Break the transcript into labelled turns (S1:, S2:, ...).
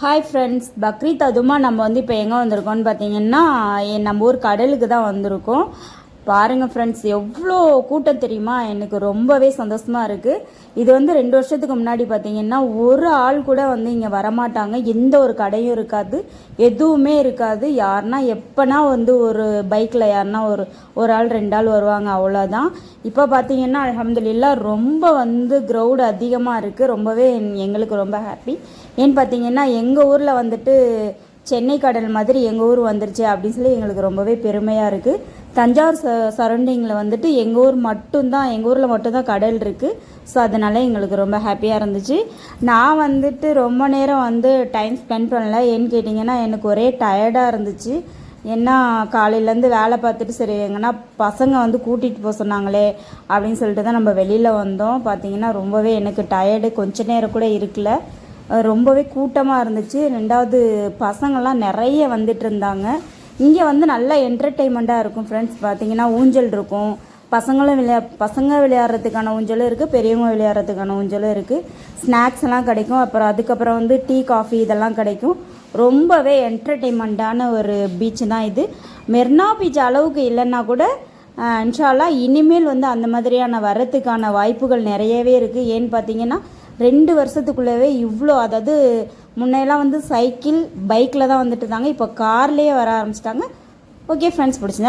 S1: Hi friends Bakrid அதுமா நம்ம வந்து இப்போ எங்கே வந்திருக்கோம்னு பார்த்தீங்கன்னா நம்ம ஊர் கடலுக்கு தான் வந்திருக்கோம். பாருங்கள் ஃப்ரெண்ட்ஸ் எவ்வளோ கூட்டம் தெரியுமா? எனக்கு ரொம்பவே சந்தோஷமாக இருக்குது இது வந்து ரெண்டு வருஷத்துக்கு முன்னாடி பார்த்தீங்கன்னா ஒரு ஆள் கூட வந்து இங்கே வரமாட்டாங்க. எந்த ஒரு கடையும் இருக்காது. எதுவுமே இருக்காது. யாருன்னா எப்போனா வந்து ஒரு பைக்கில் யாருன்னா ஒரு ஒரு ஆள் ரெண்டு ஆள் வருவாங்க. அவ்வளோதான் இப்போ பார்த்தீங்கன்னா அல்ஹம்துலில்லாஹ் ரொம்ப வந்து க்ரௌடு அதிகமாக இருக்குது ரொம்பவே எங்களுக்கு ரொம்ப ஹாப்பி ஏன்னு பார்த்தீங்கன்னா எங்கள் ஊரில் வந்துட்டு சென்னை கடல் மாதிரி எங்கள் ஊர் வந்துருச்சு அப்படின்னு சொல்லி எங்களுக்கு ரொம்பவே பெருமையாக இருக்குது தஞ்சாவூர் ச சரௌண்டிங்கில் வந்துட்டு எங்கள் ஊர் மட்டும்தான் எங்கள் ஊரில் மட்டும்தான் கடல் இருக்குது ஸோ அதனால எங்களுக்கு ரொம்ப ஹாப்பியாக இருந்துச்சு. நான் வந்துட்டு ரொம்ப நேரம் வந்து டைம் ஸ்பெண்ட் பண்ணல. ஏன்னு கேட்டிங்கன்னா எனக்கு ஒரே டயர்டாக இருந்துச்சு. ஏன்னா காலையிலேருந்து வேலை பார்த்துட்டு சரி எங்கன்னா பசங்க வந்து கூட்டிகிட்டு போக சொன்னாங்களே அப்படின்னு சொல்லிட்டு தான் நம்ம வெளியில் வந்தோம். பார்த்தீங்கன்னா ரொம்பவே எனக்கு டயர்டு கொஞ்ச நேரம் கூட இருக்கல. ரொம்பவே கூட்டமாக இருந்துச்சு. ரெண்டாவது பசங்கள்லாம் நிறைய வந்துட்டு இருந்தாங்க. இங்கே வந்து நல்லா என்டர்டெயின்மெண்ட்டாக இருக்கும் ஃப்ரெண்ட்ஸ் பார்த்தீங்கன்னா ஊஞ்சல் இருக்கும். பசங்களும் விளையா பசங்க விளையாடுறதுக்கான ஊஞ்சலும் இருக்குது பெரியவங்க விளையாடுறதுக்கான ஊஞ்சலும் இருக்குது ஸ்நாக்ஸ் எல்லாம் கிடைக்கும். அப்புறம் அதுக்கப்புறம் வந்து டீ காஃபி இதெல்லாம் கிடைக்கும். ரொம்பவே என்டர்டெயின்மெண்ட்டான ஒரு பீச் தான் இது. மெர்னா பீச் அளவுக்கு இல்லைன்னா கூட ஆஹ் இன்ஷால்லா இனிமேல் வந்து அந்த மாதிரியான வரத்துக்கான வாய்ப்புகள் நிறையவே இருக்குது ஏன்னு பார்த்தீங்கன்னா ரெண்டு வருஷத்துக்குள்ளவே இவ்வளோ அதாவது முன்னையெல்லாம் வந்து சைக்கிள் பைக்கில் தான் வந்துட்டு இருந்தாங்க. இப்போ கார்லேயே வர ஆரம்பிச்சிட்டாங்க. ஓகே ஃப்ரெண்ட்ஸ் பிடிச்சிருந்தா